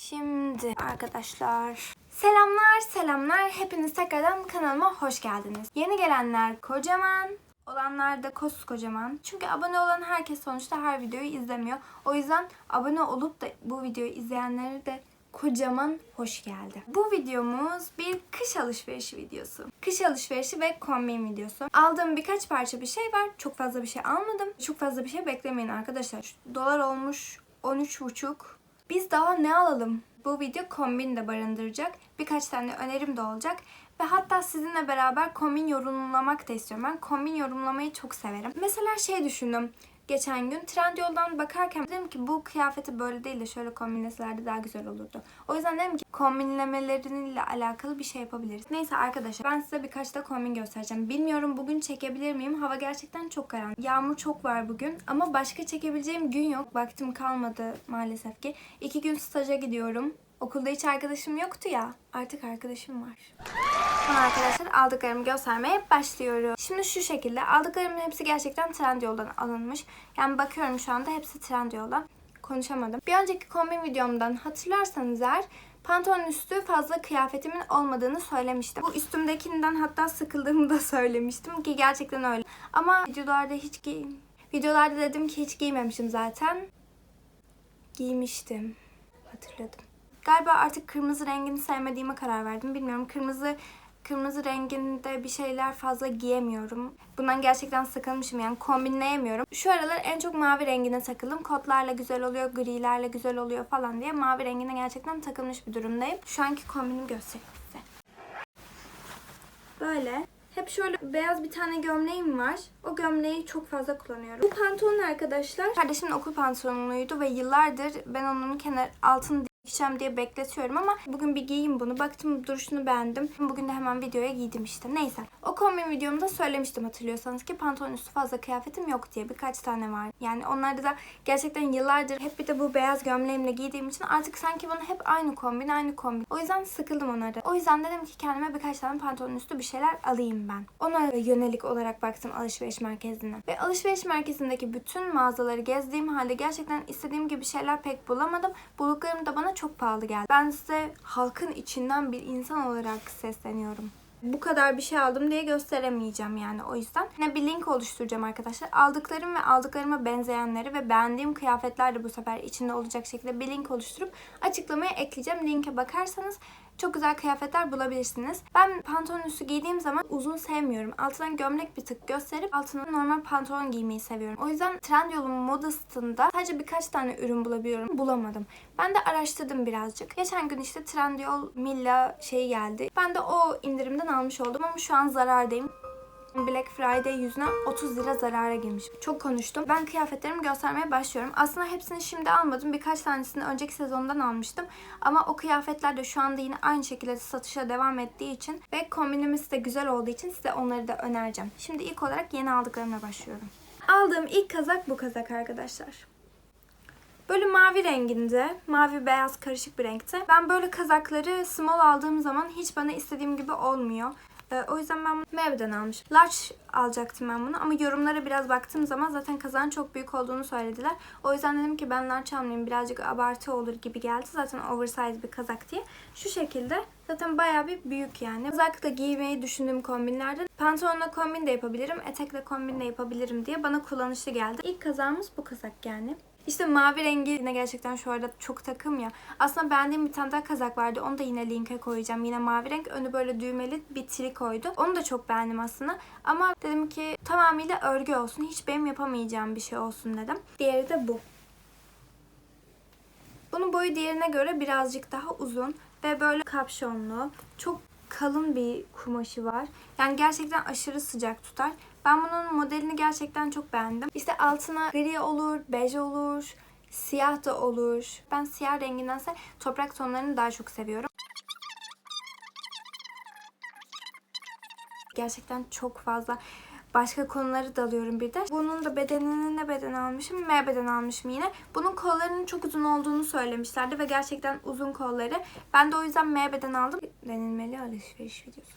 Şimdi arkadaşlar selamlar selamlar hepiniz tekrardan kanalıma hoş geldiniz. Yeni gelenler kocaman olanlar da koskocaman. Çünkü abone olan herkes sonuçta her videoyu izlemiyor. O yüzden abone olup da bu videoyu izleyenlere de kocaman hoş geldi. Bu videomuz bir kış alışverişi videosu. Kış alışverişi ve kombin videosu. Aldığım birkaç parça bir şey var. Çok fazla bir şey almadım. Çok fazla bir şey beklemeyin arkadaşlar. Dolar olmuş 13,5. Biz daha ne alalım? Bu video kombin de barındıracak. Birkaç tane önerim de olacak. Ve hatta sizinle beraber kombin yorumlamak da istiyorum. Ben kombin yorumlamayı çok severim. Mesela şey düşündüm geçen gün Trendyol'dan bakarken dedim ki bu kıyafeti böyle değil de şöyle kombinleselerdi daha güzel olurdu. O yüzden dedim ki kombinlemeleriyle alakalı bir şey yapabiliriz. Neyse arkadaşlar ben size birkaç da kombin göstereceğim. Bilmiyorum bugün çekebilir miyim? Hava gerçekten çok karanlık. Yağmur çok var bugün ama başka çekebileceğim gün yok. Vaktim kalmadı maalesef ki. İki gün staja gidiyorum. Okulda hiç arkadaşım yoktu ya. Artık arkadaşım var. Sonra arkadaşlar aldıklarımı göstermeye başlıyorum. Şimdi şu şekilde aldıklarımın hepsi gerçekten Trendyol'dan alınmış. Yani bakıyorum şu anda hepsi Trendyol'dan. Konuşamadım. Bir önceki kombin videomdan hatırlarsanız eğer pantolon üstü fazla kıyafetimin olmadığını söylemiştim. Bu üstümdekinden hatta sıkıldığımı da söylemiştim ki gerçekten öyle. Ama videolarda hiç giy videolarda dedim ki hiç giymemişim zaten. Giymiştim. Hatırladım. Galiba artık kırmızı rengini sevmediğime karar verdim. Bilmiyorum kırmızı kırmızı renginde bir şeyler fazla giyemiyorum. Bundan gerçekten sıkılmışım yani kombinleyemiyorum. Şu aralar en çok mavi rengine takıldım. Kotlarla güzel oluyor, grilerle güzel oluyor falan diye mavi rengine gerçekten takılmış bir durumdayım. Şu anki kombinimi göstereyim size. Böyle. Hep şöyle beyaz bir tane gömleğim var. O gömleği çok fazla kullanıyorum. Bu pantolon arkadaşlar kardeşimin okul pantolonuydu ve yıllardır ben onun kenar altını dikeceğim diye bekletiyorum ama bugün bir giyeyim bunu. Baktım duruşunu beğendim. Bugün de hemen videoya giydim işte. Neyse. O kombin videomda söylemiştim hatırlıyorsanız ki pantolon üstü fazla kıyafetim yok diye birkaç tane var. Yani onlarda da gerçekten yıllardır hep bir de bu beyaz gömleğimle giydiğim için artık sanki bana hep aynı kombin aynı kombin. O yüzden sıkıldım onlarda. O yüzden dedim ki kendime birkaç tane pantolon üstü bir şeyler alayım ben. Ona yönelik olarak baktım alışveriş merkezine. Ve alışveriş merkezindeki bütün mağazaları gezdiğim halde gerçekten istediğim gibi şeyler pek bulamadım. Bulduklarım da bana çok pahalı geldi. Ben size halkın içinden bir insan olarak sesleniyorum. Bu kadar bir şey aldım diye gösteremeyeceğim yani o yüzden. Yine bir link oluşturacağım arkadaşlar. Aldıklarım ve aldıklarıma benzeyenleri ve beğendiğim kıyafetler de bu sefer içinde olacak şekilde bir link oluşturup açıklamaya ekleyeceğim. Linke bakarsanız çok güzel kıyafetler bulabilirsiniz. Ben pantolon üstü giydiğim zaman uzun sevmiyorum. Altından gömlek bir tık gösterip altına normal pantolon giymeyi seviyorum. O yüzden Trendyol'un modasında sadece birkaç tane ürün bulabiliyorum. Bulamadım. Ben de araştırdım birazcık. Geçen gün işte Trendyol Milla şey geldi. Ben de o indirimden almış oldum ama şu an zarardayım. Black Friday yüzüne 30 lira zarara girmiş. Çok konuştum. Ben kıyafetlerimi göstermeye başlıyorum. Aslında hepsini şimdi almadım. Birkaç tanesini önceki sezondan almıştım. Ama o kıyafetler de şu anda yine aynı şekilde satışa devam ettiği için ve kombinimiz de güzel olduğu için size onları da önereceğim. Şimdi ilk olarak yeni aldıklarıma başlıyorum. Aldığım ilk kazak bu kazak arkadaşlar. Böyle mavi renginde, mavi beyaz karışık bir renkte. Ben böyle kazakları small aldığım zaman hiç bana istediğim gibi olmuyor. Ee, o yüzden ben bunu Mavi'den almışım. Large alacaktım ben bunu ama yorumlara biraz baktığım zaman zaten kazağın çok büyük olduğunu söylediler. O yüzden dedim ki ben large almayayım birazcık abartı olur gibi geldi. Zaten oversize bir kazak diye. Şu şekilde zaten bayağı bir büyük yani. Kazakla giymeyi düşündüğüm kombinlerden pantolonla kombin de yapabilirim, etekle kombin de yapabilirim diye bana kullanışlı geldi. İlk kazağımız bu kazak yani. İşte mavi rengi yine gerçekten şu arada çok takım ya. Aslında beğendiğim bir tane daha kazak vardı. Onu da yine linke koyacağım. Yine mavi renk. Önü böyle düğmeli bir trikoydu. Onu da çok beğendim aslında. Ama dedim ki tamamıyla örgü olsun. Hiç benim yapamayacağım bir şey olsun dedim. Diğeri de bu. Bunun boyu diğerine göre birazcık daha uzun ve böyle kapşonlu. Çok kalın bir kumaşı var. Yani gerçekten aşırı sıcak tutar. Ben bunun modelini gerçekten çok beğendim. İşte altına gri olur, bej olur, siyah da olur. Ben siyah rengindense toprak tonlarını daha çok seviyorum. Gerçekten çok fazla başka konuları da alıyorum bir de. Bunun da bedenini ne beden almışım? M beden almışım yine. Bunun kollarının çok uzun olduğunu söylemişlerdi ve gerçekten uzun kolları. Ben de o yüzden M beden aldım. Denilmeli alışveriş videosu.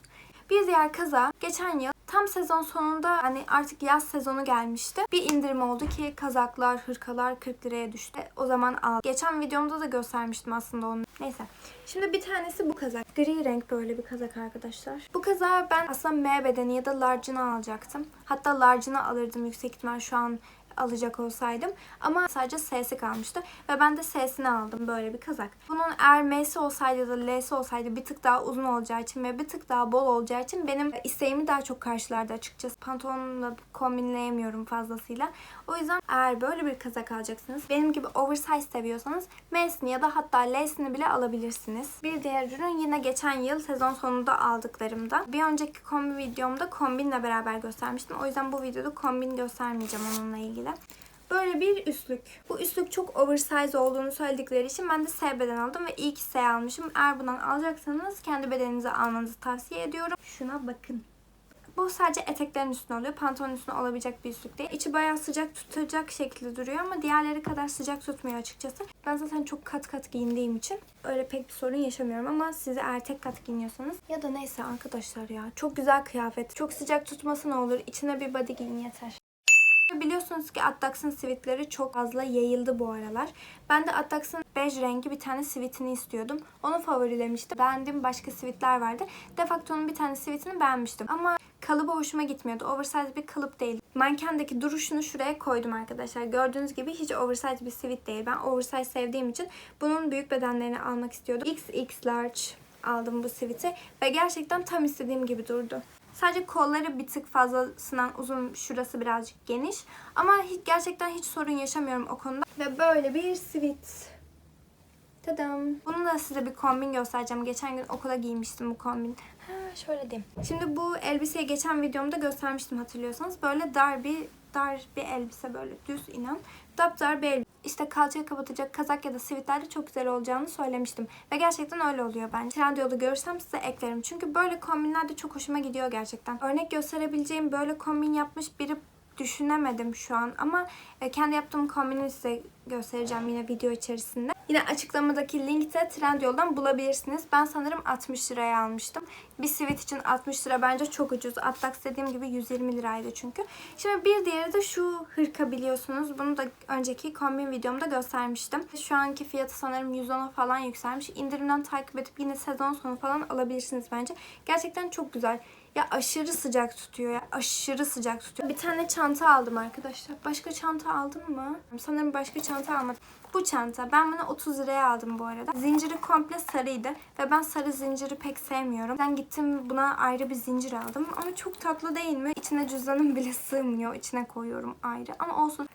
Bir diğer kaza geçen yıl Tam sezon sonunda hani artık yaz sezonu gelmişti. Bir indirim oldu ki kazaklar, hırkalar 40 liraya düştü. O zaman al. Geçen videomda da göstermiştim aslında onu. Neyse. Şimdi bir tanesi bu kazak. Gri renk böyle bir kazak arkadaşlar. Bu kazağı ben aslında M bedeni ya da large'ını alacaktım. Hatta large'ını alırdım yüksek ihtimal şu an alacak olsaydım. Ama sadece S'si kalmıştı. Ve ben de S'sini aldım böyle bir kazak. Bunun eğer M'si olsaydı da L'si olsaydı bir tık daha uzun olacağı için ve bir tık daha bol olacağı için benim isteğimi daha çok karşılardı açıkçası. Pantolonla kombinleyemiyorum fazlasıyla. O yüzden eğer böyle bir kazak alacaksınız, benim gibi oversize seviyorsanız M'sini ya da hatta L'sini bile alabilirsiniz. Bir diğer ürün yine geçen yıl sezon sonunda aldıklarımda. Bir önceki kombi videomda kombinle beraber göstermiştim. O yüzden bu videoda kombin göstermeyeceğim onunla ilgili. Böyle bir üstlük. Bu üstlük çok oversize olduğunu söyledikleri için ben de S beden aldım ve iyi ki S almışım. Eğer bundan alacaksanız kendi bedeninize almanızı tavsiye ediyorum. Şuna bakın. Bu sadece eteklerin üstüne oluyor. Pantolonun üstüne olabilecek bir üstlük değil. İçi bayağı sıcak tutacak şekilde duruyor ama diğerleri kadar sıcak tutmuyor açıkçası. Ben zaten çok kat kat giyindiğim için öyle pek bir sorun yaşamıyorum ama siz eğer tek kat giyiniyorsanız ya da neyse arkadaşlar ya çok güzel kıyafet. Çok sıcak tutması ne olur? İçine bir body giyin yeter. Biliyorsunuz ki Attax'ın sivitleri çok fazla yayıldı bu aralar. Ben de Attax'ın bej rengi bir tane sivitini istiyordum. Onu favorilemiştim. Beğendiğim başka sivitler vardı. Defacto'nun bir tane sivitini beğenmiştim. Ama kalıbı hoşuma gitmiyordu. Oversize bir kalıp değil. Mankendeki duruşunu şuraya koydum arkadaşlar. Gördüğünüz gibi hiç oversize bir sivit değil. Ben oversize sevdiğim için bunun büyük bedenlerini almak istiyordum. XX large aldım bu siviti ve gerçekten tam istediğim gibi durdu. Sadece kolları bir tık fazlasından uzun, şurası birazcık geniş. Ama hiç, gerçekten hiç sorun yaşamıyorum o konuda. Ve böyle bir sivit. Tadam. Bunu da size bir kombin göstereceğim. Geçen gün okula giymiştim bu kombin. Ha, şöyle diyeyim. Şimdi bu elbiseyi geçen videomda göstermiştim hatırlıyorsanız. Böyle dar bir dar bir elbise böyle düz inen. Daptar bir elbise. İşte kalçayı kapatacak kazak ya da sivitlerle çok güzel olacağını söylemiştim. Ve gerçekten öyle oluyor bence. Trendyol'da görürsem size eklerim. Çünkü böyle kombinler de çok hoşuma gidiyor gerçekten. Örnek gösterebileceğim böyle kombin yapmış biri düşünemedim şu an ama e, kendi yaptığım kombini size göstereceğim yine video içerisinde. Yine açıklamadaki linkte Trendyol'dan bulabilirsiniz. Ben sanırım 60 liraya almıştım. Bir sivit için 60 lira bence çok ucuz. Atlax dediğim gibi 120 liraydı çünkü. Şimdi bir diğeri de şu hırka biliyorsunuz. Bunu da önceki kombin videomda göstermiştim. Şu anki fiyatı sanırım 110'a falan yükselmiş. İndirimden takip edip yine sezon sonu falan alabilirsiniz bence. Gerçekten çok güzel. Ya aşırı sıcak tutuyor ya. Aşırı sıcak tutuyor. Bir tane çanta aldım arkadaşlar. Başka çanta aldım mı? Sanırım başka çanta almadım. Bu çanta. Ben bunu 30 liraya aldım bu arada. Zinciri komple sarıydı. Ve ben sarı zinciri pek sevmiyorum. Ben gittim buna ayrı bir zincir aldım. Ama çok tatlı değil mi? İçine cüzdanım bile sığmıyor. İçine koyuyorum ayrı. Ama olsun.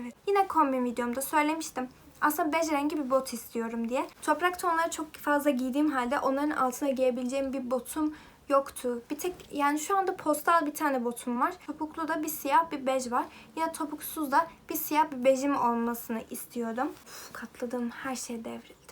Evet. Yine kombin videomda söylemiştim. Aslında bej rengi bir bot istiyorum diye. Toprak tonları çok fazla giydiğim halde onların altına giyebileceğim bir botum yoktu. Bir tek yani şu anda postal bir tane botum var. Topuklu da bir siyah bir bej var. Yine topuksuz da bir siyah bir bejim olmasını istiyordum. Uf, katladığım her şey devrildi.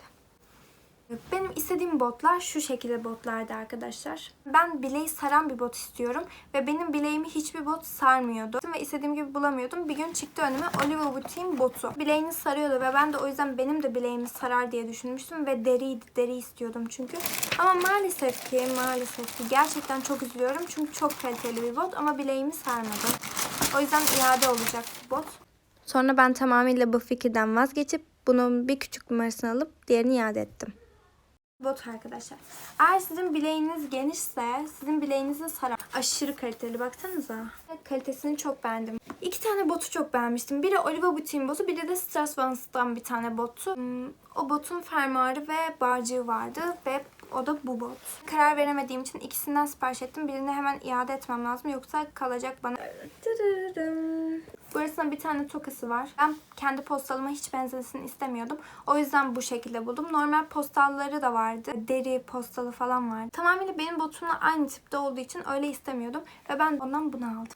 Benim istediğim botlar şu şekilde botlardı arkadaşlar. Ben bileği saran bir bot istiyorum. Ve benim bileğimi hiçbir bot sarmıyordu. Ve istediğim gibi bulamıyordum. Bir gün çıktı önüme Oliver Wood'in botu. Bileğini sarıyordu ve ben de o yüzden benim de bileğimi sarar diye düşünmüştüm. Ve deriydi. Deri istiyordum çünkü. Ama maalesef ki maalesef ki gerçekten çok üzülüyorum. Çünkü çok kaliteli bir bot ama bileğimi sarmadı. O yüzden iade olacak bu bot. Sonra ben tamamıyla bu fikirden vazgeçip bunun bir küçük numarasını alıp diğerini iade ettim. Bot arkadaşlar. Eğer sizin bileğiniz genişse sizin bileğinizi sarar. Aşırı kaliteli baksanıza. Kalitesini çok beğendim. İki tane botu çok beğenmiştim. Biri Oliver Boutin botu, biri de Strasvans'tan bir tane botu. Hmm, O botun fermuarı ve barcığı vardı ve o da bu bot. Karar veremediğim için ikisinden sipariş ettim. Birini hemen iade etmem lazım yoksa kalacak bana. Burasında bir tane tokası var. Ben kendi postalıma hiç benzesin istemiyordum. O yüzden bu şekilde buldum. Normal postalları da vardı. Deri postalı falan vardı. Tamamıyla benim botumla aynı tipte olduğu için öyle istemiyordum. Ve ben ondan bunu aldım.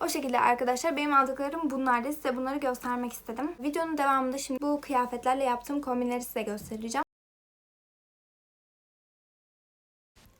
O şekilde arkadaşlar benim aldıklarım bunlardı. Size bunları göstermek istedim. Videonun devamında şimdi bu kıyafetlerle yaptığım kombinleri size göstereceğim.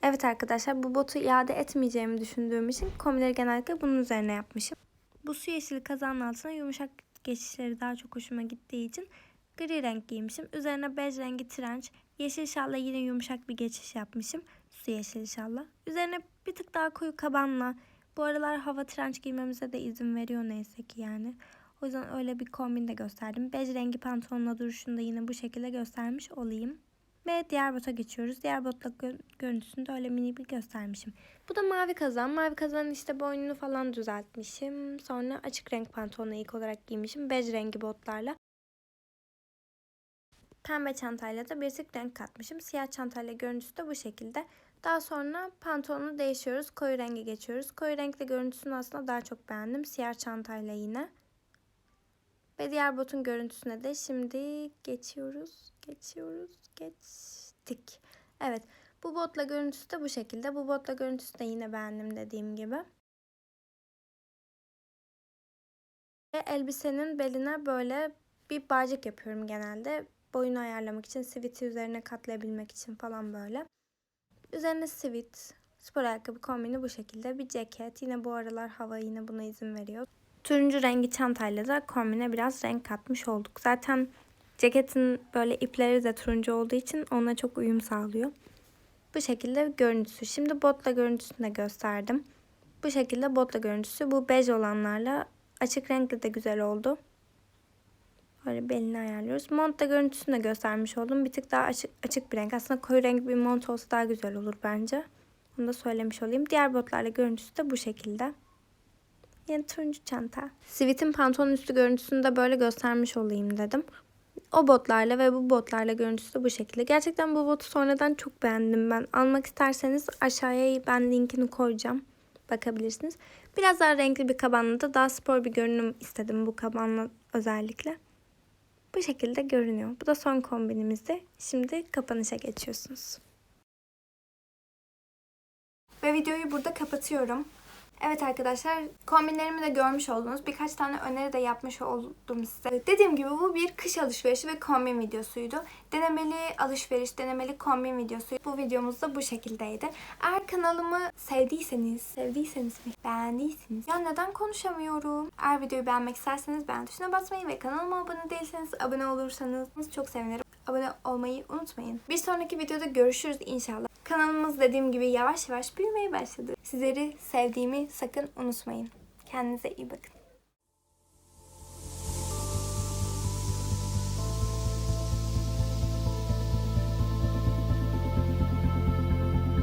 Evet arkadaşlar bu botu iade etmeyeceğimi düşündüğüm için kombinleri genellikle bunun üzerine yapmışım. Bu su yeşili kazanın altına yumuşak geçişleri daha çok hoşuma gittiği için gri renk giymişim. Üzerine bej rengi trenç, yeşil şalla yine yumuşak bir geçiş yapmışım. Su yeşil inşallah. Üzerine bir tık daha koyu kabanla. Bu aralar hava trenç giymemize de izin veriyor neyse ki yani. O yüzden öyle bir kombin de gösterdim. Bej rengi pantolonla duruşunu da yine bu şekilde göstermiş olayım. Ve diğer bota geçiyoruz. Diğer botla gö- görüntüsünü de öyle mini bir göstermişim. Bu da mavi kazan. Mavi kazanın işte boynunu falan düzeltmişim. Sonra açık renk pantolonu ilk olarak giymişim. Bej rengi botlarla. Pembe çantayla da bir tık renk katmışım. Siyah çantayla görüntüsü de bu şekilde. Daha sonra pantolonu değişiyoruz. Koyu renge geçiyoruz. Koyu renkli görüntüsünü aslında daha çok beğendim. Siyah çantayla yine. Ve diğer botun görüntüsüne de şimdi geçiyoruz. Geçiyoruz. Geçtik. Evet. Bu botla görüntüsü de bu şekilde. Bu botla görüntüsü de yine beğendim dediğim gibi. Ve elbisenin beline böyle bir bağcık yapıyorum genelde. Boyunu ayarlamak için, siviti üzerine katlayabilmek için falan böyle. Üzerine sivit, spor ayakkabı kombini bu şekilde. Bir ceket. Yine bu aralar hava yine buna izin veriyor. Turuncu rengi çantayla da kombine biraz renk katmış olduk. Zaten ceketin böyle ipleri de turuncu olduğu için ona çok uyum sağlıyor. Bu şekilde görüntüsü. Şimdi botla görüntüsünü de gösterdim. Bu şekilde botla görüntüsü. Bu bej olanlarla açık renkli de güzel oldu. Böyle belini ayarlıyoruz. Montla görüntüsünü de göstermiş oldum. Bir tık daha açık, açık bir renk. Aslında koyu renk bir mont olsa daha güzel olur bence. Onu da söylemiş olayım. Diğer botlarla görüntüsü de bu şekilde. Yine turuncu çanta. Sivit'in pantolon üstü görüntüsünü de böyle göstermiş olayım dedim. O botlarla ve bu botlarla görüntüsü de bu şekilde. Gerçekten bu botu sonradan çok beğendim ben. Almak isterseniz aşağıya ben linkini koyacağım. Bakabilirsiniz. Biraz daha renkli bir kabanla da daha spor bir görünüm istedim bu kabanla özellikle. Bu şekilde görünüyor. Bu da son kombinimizdi. Şimdi kapanışa geçiyorsunuz. Ve videoyu burada kapatıyorum. Evet arkadaşlar kombinlerimi de görmüş oldunuz. Birkaç tane öneri de yapmış oldum size. Dediğim gibi bu bir kış alışverişi ve kombin videosuydu. Denemeli alışveriş, denemeli kombin videosu. Bu videomuz da bu şekildeydi. Eğer kanalımı sevdiyseniz, sevdiyseniz mi? Beğendiyseniz. Ya neden konuşamıyorum? Eğer videoyu beğenmek isterseniz beğen tuşuna basmayı ve kanalıma abone değilseniz abone olursanız çok sevinirim. Abone olmayı unutmayın. Bir sonraki videoda görüşürüz inşallah. Kanalımız dediğim gibi yavaş yavaş büyümeye başladı. Sizleri sevdiğimi sakın unutmayın. Kendinize iyi bakın.